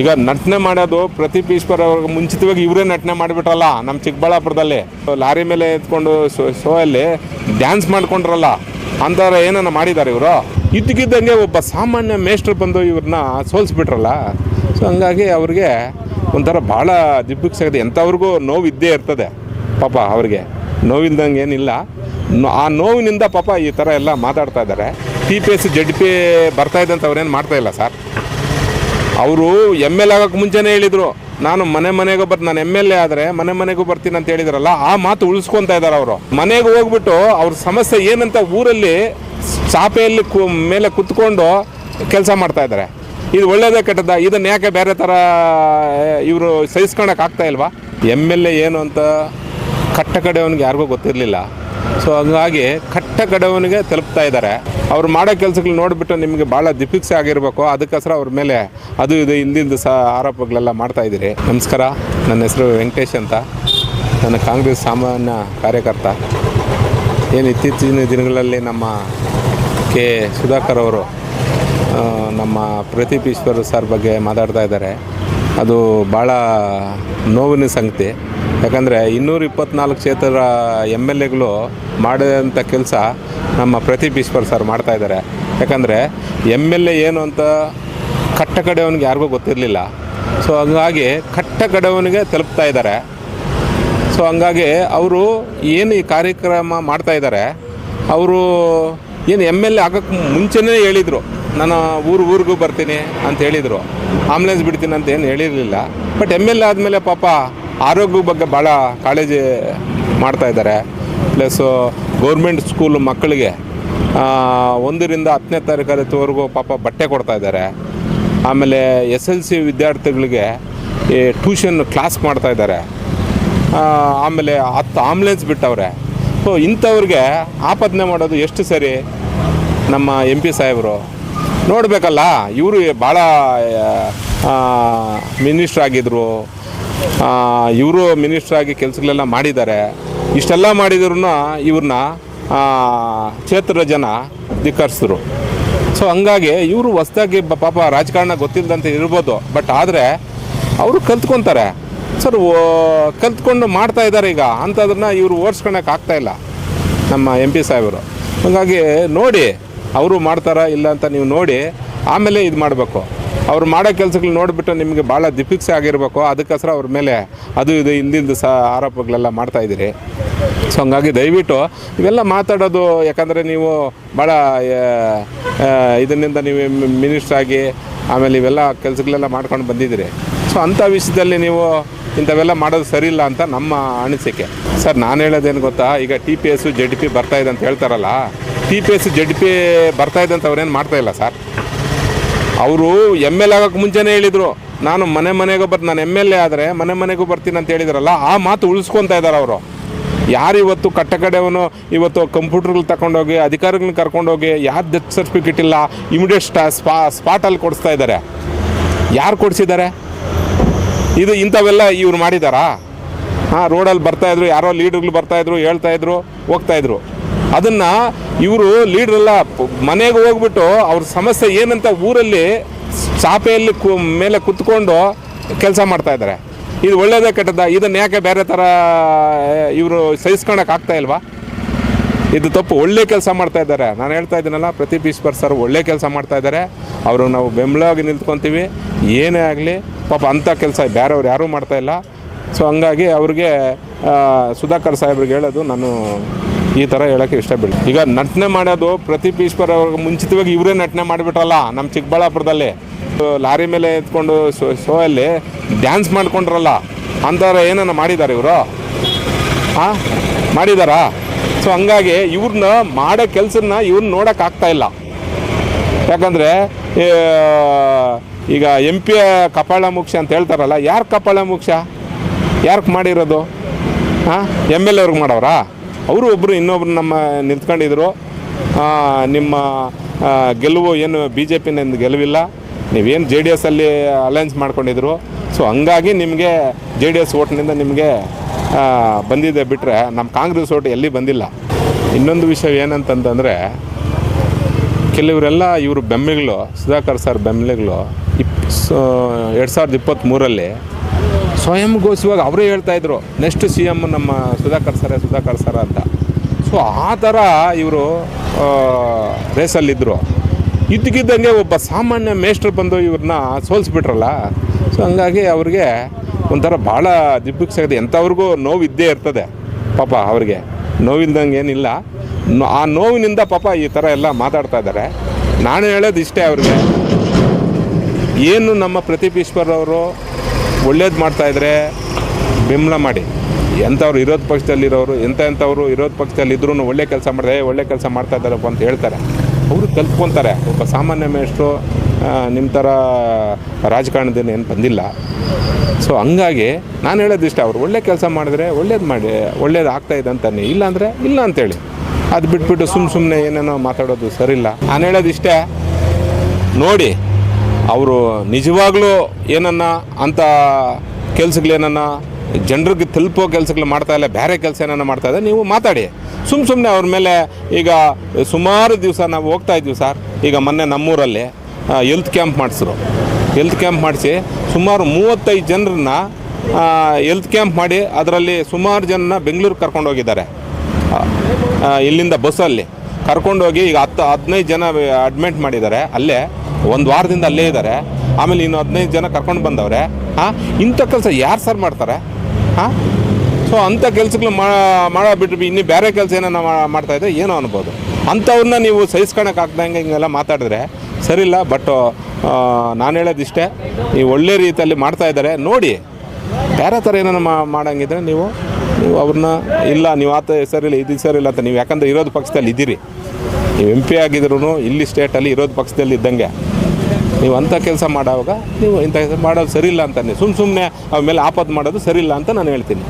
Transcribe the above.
ಈಗ ನಟನೆ ಮಾಡೋದು ಪ್ರದೀಪ್ ಈಶ್ವರ್ ಅವ್ರಿಗೆ ಮುಂಚಿತವಾಗಿ ಇವರೇ ನಟನೆ ಮಾಡಿಬಿಟ್ರಲ್ಲ ನಮ್ಮ ಚಿಕ್ಕಬಳ್ಳಾಪುರದಲ್ಲಿ. ಲಾರಿ ಮೇಲೆ ಎತ್ಕೊಂಡು ಶೋ ಅಲ್ಲಿ ಡ್ಯಾನ್ಸ್ ಮಾಡ್ಕೊಂಡ್ರಲ್ಲ, ಅಂಥವ್ರು ಏನನ್ನ ಮಾಡಿದ್ದಾರೆ ಇವರು? ಇದ್ದಕ್ಕಿದ್ದಂಗೆ ಒಬ್ಬ ಸಾಮಾನ್ಯ ಮೇಷ್ಟ್ರು ಬಂದು ಇವ್ರನ್ನ ಸೋಲಿಸ್ಬಿಟ್ರಲ್ಲ. ಸೊ ಹಂಗಾಗಿ ಅವ್ರಿಗೆ ಒಂಥರ ಭಾಳ ದಿಬ್ಬಕ್ಸಾಗಿದೆ. ಎಂಥವ್ರಿಗೂ ನೋವು ಇದ್ದೇ ಇರ್ತದೆ ಪಾಪ ಅವ್ರಿಗೆ. ನೋವಿಲ್ದಂಗೆ ಏನಿಲ್ಲ. ಆ ನೋವಿನಿಂದ ಪಾಪ ಈ ಥರ ಎಲ್ಲ ಮಾತಾಡ್ತಾ ಇದ್ದಾರೆ. T P S Z P ಬರ್ತಾ ಇದೆ ಅಂತ ಅವ್ರೇನು ಮಾಡ್ತಾ ಇಲ್ಲ ಸರ್? ಅವರು ಎಂ ಎಲ್ ಆಗೋಕ್ಕೆ ಮುಂಚೆನೇ ಹೇಳಿದರು. ನಾನು ಮನೆ ಮನೆಗೂ ಬರ್ತೀನಿ ನಾನು ಎಂ ಎಲ್ ಎ ಆದರೆ ಮನೆ ಮನೆಗೂ ಬರ್ತೀನಿ ಅಂತ ಹೇಳಿದ್ರಲ್ಲ, ಆ ಮಾತು ಉಳಿಸ್ಕೊತಾ ಇದ್ದಾರೆ ಅವರು. ಮನೆಗೆ ಹೋಗ್ಬಿಟ್ಟು ಅವ್ರ ಸಮಸ್ಯೆ ಏನಂತ ಊರಲ್ಲಿ ಚಾಪೆಯಲ್ಲಿ ಕು, ಮೇಲೆ ಕುತ್ಕೊಂಡು ಕೆಲಸ ಮಾಡ್ತಾ ಇದ್ದಾರೆ ಇದು ಒಳ್ಳೇದೇ ಕೆಟ್ಟದ ಇದನ್ನು ಯಾಕೆ ಬೇರೆ ಥರ ಇವರು ಸಹಿಸ್ಕೊಳಕ್ಕೆ ಆಗ್ತಾ ಇಲ್ವಾ? ಎಂ ಎಲ್ ಎ ಏನು ಅಂತ ಕಟ್ಟ ಕಡೆಯವನಿಗೆ ಯಾರಿಗೂ ಗೊತ್ತಿರಲಿಲ್ಲ. ಸೊ ಹಂಗಾಗಿ ಕಟ್ಟ ಕಡವನಿಗೆ ತಲುಪ್ತಾ ಇದ್ದಾರೆ. ಅವ್ರು ಮಾಡೋ ಕೆಲಸಗಳು ನೋಡಿಬಿಟ್ಟು ನಿಮಗೆ ಭಾಳ ದಿಪಿಕ್ಸೆ ಆಗಿರಬೇಕು. ಅದಕ್ಕೋಸ್ಕರ ಅವ್ರ ಮೇಲೆ ಅದು ಇದು ಹಿಂದಿಂದ ಸಹ ಆರೋಪಗಳೆಲ್ಲ ಮಾಡ್ತಾ ಇದ್ದೀರಿ. ನಮಸ್ಕಾರ. ನನ್ನ ಹೆಸರು ವೆಂಕಟೇಶ್ ಅಂತ. ನನ್ನ ಕಾಂಗ್ರೆಸ್ ಸಾಮಾನ್ಯ ಕಾರ್ಯಕರ್ತ. ಏನು ಇತ್ತೀಚಿನ ದಿನಗಳಲ್ಲಿ ನಮ್ಮ ಕೆ ಸುಧಾಕರ್ ಅವರು ನಮ್ಮ ಪ್ರದೀಪ್ ಈಶ್ವರ್ ಸರ್ ಬಗ್ಗೆ ಮಾತಾಡ್ತಾ ಇದ್ದಾರೆ. ಅದು ಭಾಳ ನೋವಿನ ಸಂಗತಿ. ಯಾಕಂದರೆ ಇನ್ನೂರ ಇಪ್ಪತ್ನಾಲ್ಕು ಕ್ಷೇತ್ರದ ಎಂ ಎಲ್ ಎಗಳು ಮಾಡಿದಂಥ ಕೆಲಸ ನಮ್ಮ ಪ್ರತಿ ಈಶ್ವರ್ ಸರ್ ಮಾಡ್ತಾ ಇದ್ದಾರೆ. ಯಾಕಂದರೆ ಎಂ ಎಲ್ ಎ ಏನು ಅಂತ ಕಟ್ಟ ಕಡೆಯವನಿಗೆ ಯಾರಿಗೂ ಗೊತ್ತಿರಲಿಲ್ಲ. ಸೊ ಹಂಗಾಗಿ ಕಟ್ಟ ಕಡೆಯವನಿಗೆ ತಲುಪ್ತಾ ಇದ್ದಾರೆ. ಸೊ ಹಂಗಾಗಿ ಅವರು ಏನು ಈ ಕಾರ್ಯಕ್ರಮ ಮಾಡ್ತಾ ಇದ್ದಾರೆ, ಅವರು ಏನು ಎಂ ಎಲ್ ಎ ಆಗೋಕ್ಕೆ ಮುಂಚೆನೇ ಹೇಳಿದರು. ನಾನು ಊರು ಊರಿಗೂ ಬರ್ತೀನಿ ಅಂತ ಹೇಳಿದರು. ಆಂಬುಲೆನ್ಸ್ ಬಿಡ್ತೀನಿ ಅಂತ ಏನು ಹೇಳಿರಲಿಲ್ಲ. ಬಟ್ ಎಂ ಎಲ್ ಎ ಆದಮೇಲೆ ಪಾಪ ಆರೋಗ್ಯ ಬಗ್ಗೆ ಭಾಳ ಕಾಳಜಿ ಮಾಡ್ತಾ ಇದ್ದಾರೆ. ಪ್ಲಸ್ಸು ಗೌರ್ಮೆಂಟ್ ಸ್ಕೂಲ್ ಮಕ್ಕಳಿಗೆ ಒಂದರಿಂದ ಹತ್ತನೇ ತರಗತಿವರೆಗೂ ಪಾಪ ಬಟ್ಟೆ ಕೊಡ್ತಾ ಇದ್ದಾರೆ. ಆಮೇಲೆ ಎಸ್ ಎಲ್ ಸಿ ವಿದ್ಯಾರ್ಥಿಗಳಿಗೆ ಈ ಟ್ಯೂಷನ್ ಕ್ಲಾಸ್ ಮಾಡ್ತಾ ಇದ್ದಾರೆ. ಆಮೇಲೆ ಹತ್ತು ಆಂಬುಲೆನ್ಸ್ ಬಿಟ್ಟವ್ರೆ. ಸೊ ಇಂಥವ್ರಿಗೆ ಆಪಾದನೆ ಮಾಡೋದು ಎಷ್ಟು ಸರಿ ನಮ್ಮ ಎಂ ಪಿ ಸಾಹೇಬರು? ನೋಡಬೇಕಲ್ಲ, ಇವರು ಭಾಳ ಮಿನಿಸ್ಟ್ರ್ ಆಗಿದ್ರು. ಇವರು ಮಿನಿಸ್ಟ್ರಾಗಿ ಕೆಲಸಗಳೆಲ್ಲ ಮಾಡಿದ್ದಾರೆ. ಇಷ್ಟೆಲ್ಲ ಮಾಡಿದ್ರು ಇವ್ರನ್ನ ಕ್ಷೇತ್ರದ ಜನ ಧಿಕ್ಕರಿಸಿದ್ರು. ಸೊ ಹಂಗಾಗಿ ಇವರು ಹೊಸ್ದಾಗಿ ಪಾಪ ರಾಜಕಾರಣ ಗೊತ್ತಿಲ್ಲದಂತೆ ಇರ್ಬೋದು. ಬಟ್ ಆದರೆ ಅವರು ಕಲ್ತ್ಕೊತಾರೆ. ಸರ್ ಕಲ್ತ್ಕೊಂಡು ಮಾಡ್ತಾ ಇದ್ದಾರೆ ಈಗ. ಅಂಥದನ್ನ ಇವರು ಓಡಿಸ್ಕೊಳಕ್ಕೆ ಇಲ್ಲ ನಮ್ಮ ಎಂ ಪಿ ಸಾಹೇಬರು. ಹಾಗಾಗಿ ನೋಡಿ, ಅವರು ಮಾಡ್ತಾರಾ ಇಲ್ಲ ಅಂತ ನೀವು ನೋಡಿ, ಆಮೇಲೆ ಇದು ಮಾಡಬೇಕು. ಅವ್ರು ಮಾಡೋ ಕೆಲಸಗಳು ನೋಡಿಬಿಟ್ಟು ನಿಮಗೆ ಭಾಳ ದಿಪಿಕ್ಸೆ ಆಗಿರಬೇಕು, ಅದಕ್ಕೋಸ್ಕರ ಅವ್ರ ಮೇಲೆ ಅದು ಇದು ಹಿಂದಿಂದ ಸಹ ಆರೋಪಗಳೆಲ್ಲ ಮಾಡ್ತಾ ಇದ್ದೀರಿ. ಸೊ ಹಂಗಾಗಿ ದಯವಿಟ್ಟು ಇವೆಲ್ಲ ಮಾತಾಡೋದು, ಯಾಕಂದರೆ ನೀವು ಭಾಳ ಇದರಿಂದ ನೀವು ಮಿನಿಸ್ಟ್ರ್ ಆಗಿ ಆಮೇಲೆ ಇವೆಲ್ಲ ಕೆಲಸಗಳೆಲ್ಲ ಮಾಡ್ಕೊಂಡು ಬಂದಿದ್ದೀರಿ. ಸೊ ಅಂಥ ವಿಷಯದಲ್ಲಿ ನೀವು ಇಂಥವೆಲ್ಲ ಮಾಡೋದು ಸರಿ ಇಲ್ಲ ಅಂತ ನಮ್ಮ ಅನಿಸಿಕೆ. ಸರ್, ನಾನು ಹೇಳೋದೇನು ಗೊತ್ತಾ? ಈಗ T P S Z P ಬರ್ತಾಯಿದೆ ಅಂತ ಹೇಳ್ತಾರಲ್ಲ T P S Z P ಬರ್ತಾ ಇದೆ ಅಂತ ಅವ್ರೇನು ಮಾಡ್ತಾ ಇಲ್ಲ, ಸರ್? ಅವರು ಎಂ ಎಲ್ ಆಗೋಕ್ಕೆ ಮುಂಚೆನೇ ಹೇಳಿದರು. ನಾನು ಮನೆ ಮನೆಗೂ ಬರ್ತೀನಿ ನಾನು ಎಂ ಎಲ್ ಎ ಆದರೆ ಮನೆ ಮನೆಗೂ ಬರ್ತೀನಿ ಅಂತ ಹೇಳಿದ್ರಲ್ಲ, ಆ ಮಾತು ಉಳಿಸ್ಕೊತಾ ಇದ್ದಾರೆ ಅವರು. ಯಾರು ಇವತ್ತು ಕಟ್ಟ ಕಡೆಯವನು ಇವತ್ತು ಕಂಪ್ಯೂಟರ್ಗಳು ತಗೊಂಡೋಗಿ ಅಧಿಕಾರಿಗಳನ್ನ ಕರ್ಕೊಂಡೋಗಿ, ಯಾರು ಡೆತ್ ಸರ್ಟಿಫಿಕೇಟ್ ಇಲ್ಲ ಇಮಿಡಿಯೇಟ್ ಸ್ಟಾ ಸ್ಪಾ ಸ್ಪಾಟಲ್ಲಿ ಕೊಡಿಸ್ತಾ ಇದ್ದಾರೆ ಯಾರು ಕೊಡಿಸಿದ್ದಾರೆ ಇದು ಇಂಥವೆಲ್ಲ ಇವ್ರು ಮಾಡಿದಾರಾ? ಹಾಂ ರೋಡಲ್ಲಿ ಬರ್ತಾಯಿದ್ರು ಯಾರೋ ಲೀಡರ್ಗಳು ಬರ್ತಾಯಿದ್ರು ಹೇಳ್ತಾಯಿದ್ರು ಹೋಗ್ತಾಯಿದ್ರು ಅದನ್ನು ಇವರು ಲೀಡ್ರೆಲ್ಲ ಮನೆಗೆ ಹೋಗ್ಬಿಟ್ಟು ಅವ್ರ ಸಮಸ್ಯೆ ಏನಂತ ಊರಲ್ಲಿ ಚಾಪೆಯಲ್ಲಿ ಕು ಮೇಲೆ ಕುತ್ಕೊಂಡು ಕೆಲಸ ಮಾಡ್ತಾ ಇದ್ದಾರೆ ಇದು ಒಳ್ಳೇದೇ ಕೆಟ್ಟದ ಇದನ್ನು ಯಾಕೆ ಬೇರೆ ಥರ ಇವರು ಸಹಿಸ್ಕೊಳಕ್ಕೆ ಆಗ್ತಾ ಇಲ್ವಾ? ಇದು ತಪ್ಪು. ಒಳ್ಳೆ ಕೆಲಸ ಮಾಡ್ತಾ ಇದ್ದಾರೆ ನಾನು ಹೇಳ್ತಾ ಇದ್ದೀನಲ್ಲ, ಪ್ರದೀಪ್ ಈಶ್ವರ್ ಸರ್ ಒಳ್ಳೆ ಕೆಲಸ ಮಾಡ್ತಾ ಇದ್ದಾರೆ ಅವರು ನಾವು ಬೆಂಬಲವಾಗಿ ನಿಂತ್ಕೊತೀವಿ. ಏನೇ ಆಗಲಿ, ಪಾಪ ಅಂಥ ಕೆಲಸ ಬೇರೆಯವ್ರು ಯಾರೂ ಮಾಡ್ತಾ ಇಲ್ಲ. ಸೊ ಹಂಗಾಗಿ ಅವ್ರಿಗೆ ಸುಧಾಕರ್ ಸಾಹೇಬ್ರಿಗೆ ಹೇಳೋದು ನಾನು ಈ ಥರ ಹೇಳೋಕ್ಕೆ ಬಿಡಿ ಈಗ ನಟನೆ ಮಾಡೋದು ಪ್ರತಿ ಅವ್ರಿಗೆ ಮುಂಚಿತವಾಗಿ ಇವರೇ ನಟನೆ ಮಾಡಿಬಿಟ್ರಲ್ಲ ನಮ್ಮ ಚಿಕ್ಕಬಳ್ಳಾಪುರದಲ್ಲಿ. ಲಾರಿ ಮೇಲೆ ಎತ್ಕೊಂಡು ಶೋ ಅಲ್ಲಿ ಡ್ಯಾನ್ಸ್ ಮಾಡ್ಕೊಂಡ್ರಲ್ಲ, ಅಂಥವ್ರು ಏನನ್ನ ಮಾಡಿದ್ದಾರೆ ಇವರು? ಹಾಂ ಮಾಡಿದಾರಾ? ಸೊ, ಹಂಗಾಗಿ ಇವ್ರನ್ನ ಮಾಡೋ ಕೆಲಸನ ಇವ್ರನ್ನ ನೋಡೋಕ್ಕಾಗ್ತಾ ಇಲ್ಲ. ಯಾಕಂದರೆ ಈಗ ಎಂ ಪಿ ಕಪಾಳ ಮುಖ್ಯ ಅಂತ ಹೇಳ್ತಾರಲ್ಲ, ಯಾರು ಕಪಾಳ ಮೋಕ್ಷ? ಯಾರಕ್ಕೆ ಮಾಡಿರೋದು? ಹಾಂ ಎಂ ಎಲ್ ಎವ್ರಿಗೆ ಮಾಡವ್ರಾ? ಅವರು ಒಬ್ಬರು ಇನ್ನೊಬ್ರು ನಮ್ಮ ನಿಂತ್ಕೊಂಡಿದ್ರು. ನಿಮ್ಮ ಗೆಲುವು ಏನು ಬಿ ಜೆ ಪಿನಿಂದ ಗೆಲುವಿಲ್ಲ. ನೀವೇನು ಜೆ ಡಿ ಎಸ್ಸಲ್ಲಿ ಅಲಯನ್ಸ್ ಮಾಡ್ಕೊಂಡಿದ್ರು. ಸೊ ಹಂಗಾಗಿ ನಿಮಗೆ ಜೆ ಡಿ ಎಸ್ ಓಟ್ನಿಂದ ನಿಮಗೆ ಬಂದಿದೆ ಬಿಟ್ಟರೆ ನಮ್ಮ ಕಾಂಗ್ರೆಸ್ ಓಟ್ ಎಲ್ಲಿ ಬಂದಿಲ್ಲ. ಇನ್ನೊಂದು ವಿಷಯ ಏನಂತಂತಂದರೆ ಕೆಲವರೆಲ್ಲ ಇವರು ಬೆಂಬಲಿಗಳು ಸುಧಾಕರ್ ಸರ್ ಬೆಂಬಲಿಗಳು ಇಪ್ ಎರಡು ಸಾವಿರದ ಇಪ್ಪತ್ತ್ಮೂರಲ್ಲಿ ಸ್ವಯಂ ಘೋಷಿಸುವಾಗ ಅವರೇ ಹೇಳ್ತಾ ಇದ್ರು, ನೆಕ್ಸ್ಟ್ ಸಿ ಎಂ ನಮ್ಮ ಸುಧಾಕರ್ ಸರ ಸುಧಾಕರ್ ಸರ ಅಂತ. ಸೊ ಆ ಥರ ಇವರು ರೇಸಲ್ಲಿದ್ದರು ಇದ್ದಕ್ಕಿದ್ದಂಗೆ ಒಬ್ಬ ಸಾಮಾನ್ಯ ಮೇಷ್ಟ್ರು ಬಂದು ಇವ್ರನ್ನ ಸೋಲಿಸ್ಬಿಟ್ರಲ್ಲ. ಸೊ ಹಂಗಾಗಿ ಅವ್ರಿಗೆ ಒಂಥರ ಭಾಳ ದಿಬ್ಬಕ್ಕೆ ಎಂಥವ್ರಿಗೂ ನೋವು ಇದ್ದೇ ಇರ್ತದೆ, ಪಾಪ ಅವ್ರಿಗೆ. ನೋವಿಲ್ದಂಗೆ ಏನಿಲ್ಲ. ಆ ನೋವಿನಿಂದ ಪಾಪ ಈ ಥರ ಎಲ್ಲ ಮಾತಾಡ್ತಾ ಇದ್ದಾರೆ. ನಾನು ಹೇಳೋದು ಇಷ್ಟೇ ಅವ್ರಿಗೆ. ಏನು ನಮ್ಮ ಪ್ರದೀಪ್ ಅವರು ಒಳ್ಳೇದು ಮಾಡ್ತಾಯಿದ್ರೆ ಬೆಂಬಲ ಮಾಡಿ. ಎಂಥವ್ರು ವಿರೋಧ ಪಕ್ಷದಲ್ಲಿರೋರು, ಎಂಥ ಎಂಥವ್ರು ವಿರೋಧ ಪಕ್ಷದಲ್ಲಿ ಇದ್ರೂ ಒಳ್ಳೆ ಕೆಲಸ ಮಾಡಿದೆ ಒಳ್ಳೆ ಕೆಲಸ ಮಾಡ್ತಾ ಇದ್ದಾರಪ್ಪ ಅಂತ ಹೇಳ್ತಾರೆ. ಅವರು ಕಲ್ತ್ಕೊತಾರೆ ಒಬ್ಬ ಸಾಮಾನ್ಯ ಮೇಷ್ಟ್ರು ನಿಮ್ಮ ಥರ ಏನು ಬಂದಿಲ್ಲ. ಸೊ ಹಂಗಾಗಿ ನಾನು ಹೇಳೋದು ಇಷ್ಟ, ಅವರು ಒಳ್ಳೆ ಕೆಲಸ ಮಾಡಿದ್ರೆ ಒಳ್ಳೇದು ಮಾಡಿ, ಒಳ್ಳೇದು ಇದೆ ಅಂತಾನೆ. ಇಲ್ಲ ಅಂದರೆ ಇಲ್ಲ ಅಂತೇಳಿ. ಅದು ಬಿಟ್ಬಿಟ್ಟು ಸುಮ್ಮ ಸುಮ್ಮನೆ ಏನೇನೋ ಮಾತಾಡೋದು ಸರಿಯಿಲ್ಲ. ನಾನು ಹೇಳೋದು ಇಷ್ಟೇ. ನೋಡಿ. ಅವರು ನಿಜವಾಗ್ಲೂ ಏನನ್ನ ಅಂಥ ಕೆಲಸಗಳೇನನ್ನ ಜನರಿಗೆ ತಲುಪೋ ಕೆಲಸಗಳು ಮಾಡ್ತಾ ಇಲ್ಲ ಬೇರೆ ಕೆಲಸ ಏನನ್ನ ಮಾಡ್ತಾ ಇದೆ ನೀವು ಮಾತಾಡಿ. ಸುಮ್ಮ ಸುಮ್ಮನೆ ಅವ್ರ ಮೇಲೆ ಈಗ ಸುಮಾರು ದಿವಸ ನಾವು ಹೋಗ್ತಾ ಇದ್ದೀವಿ ಸರ್ ಈಗ ಮೊನ್ನೆ ನಮ್ಮೂರಲ್ಲಿ ಹೆಲ್ತ್ ಕ್ಯಾಂಪ್ ಮಾಡಿಸಿದ್ರು. ಹೆಲ್ತ್ ಕ್ಯಾಂಪ್ ಮಾಡಿಸಿ ಸುಮಾರು ಮೂವತ್ತೈದು ಜನರನ್ನ ಹೆಲ್ತ್ ಕ್ಯಾಂಪ್ ಮಾಡಿ ಅದರಲ್ಲಿ ಸುಮಾರು ಜನನ ಬೆಂಗಳೂರಿಗೆ ಕರ್ಕೊಂಡು ಹೋಗಿದ್ದಾರೆ. ಆ, ಇಲ್ಲಿಂದ ಬಸ್ಸಲ್ಲಿ ಕರ್ಕೊಂಡೋಗಿ ಈಗ ಹತ್ತು ಹದಿನೈದು ಜನ ಅಡ್ಮಿಟ್ ಮಾಡಿದ್ದಾರೆ ಅಲ್ಲೇ. ಒಂದು ವಾರದಿಂದ ಅಲ್ಲೇ ಇದ್ದಾರೆ ಆಮೇಲೆ ಇನ್ನು ಹದಿನೈದು ಜನ ಕರ್ಕೊಂಡು ಬಂದವ್ರೆ. ಹಾಂ? ಇಂಥ ಕೆಲಸ ಯಾರು ಸರ್ ಮಾಡ್ತಾರೆ? ಹಾಂ? ಸೊ ಅಂಥ ಕೆಲಸಗಳು ಮಾಡೋ ಬಿಟ್ಟು ಇನ್ನೂ ಬೇರೆ ಕೆಲಸ ಏನೋ ಮಾಡ್ತಾ ಇದ್ದರೆ ಏನೋ ಅನ್ಬೋದು. ಅಂಥವ್ರನ್ನ ನೀವು ಸಹಿಸ್ಕೊಳಕ್ಕೆ ಆಗ್ದಂಗೆ ಹಿಂಗೆಲ್ಲ ಮಾತಾಡಿದ್ರೆ ಸರಿಲ್ಲ ಬಟ್ ನಾನು ಹೇಳೋದು ಇಷ್ಟೇ ನೀವು ಒಳ್ಳೆ ರೀತಿಯಲ್ಲಿ ಮಾಡ್ತಾ ಇದ್ದಾರೆ. ನೋಡಿ ಬೇರೆ ಥರ ಏನಾರ ಮಾಡಂಗಿದ್ರೆ ನೀವು ನೀವು ಅವ್ರನ್ನ, ಇಲ್ಲ, ನೀವು ಆತ ಸರಿಲ್ಲ ಇದು ಸರಿಲ್ಲ ಅಂತ ನೀವು ಯಾಕಂದರೆ ಇರೋದು ಪಕ್ಷದಲ್ಲಿ ಇದ್ದೀರಿ. ನೀವು ಎಂ ಪಿ ಆಗಿದ್ರು ಇಲ್ಲಿ ಸ್ಟೇಟಲ್ಲಿ ಇರೋದು ಪಕ್ಷದಲ್ಲಿ ಇದ್ದಂಗೆ. ನೀವು ಅಂಥ ಕೆಲಸ ಮಾಡೋವಾಗ ನೀವು ಇಂಥ ಕೆಲಸ ಮಾಡೋದು ಸರಿಯಿಲ್ಲ ಅಂತಾನೆ ಸುಮ್ಮ ಸುಮ್ಮನೆ ಅವ್ರ ಮೇಲೆ ಆಪತ್ತು ಮಾಡೋದು ಸರಿಯಿಲ್ಲ ಅಂತ ನಾನು ಹೇಳ್ತೀನಿ.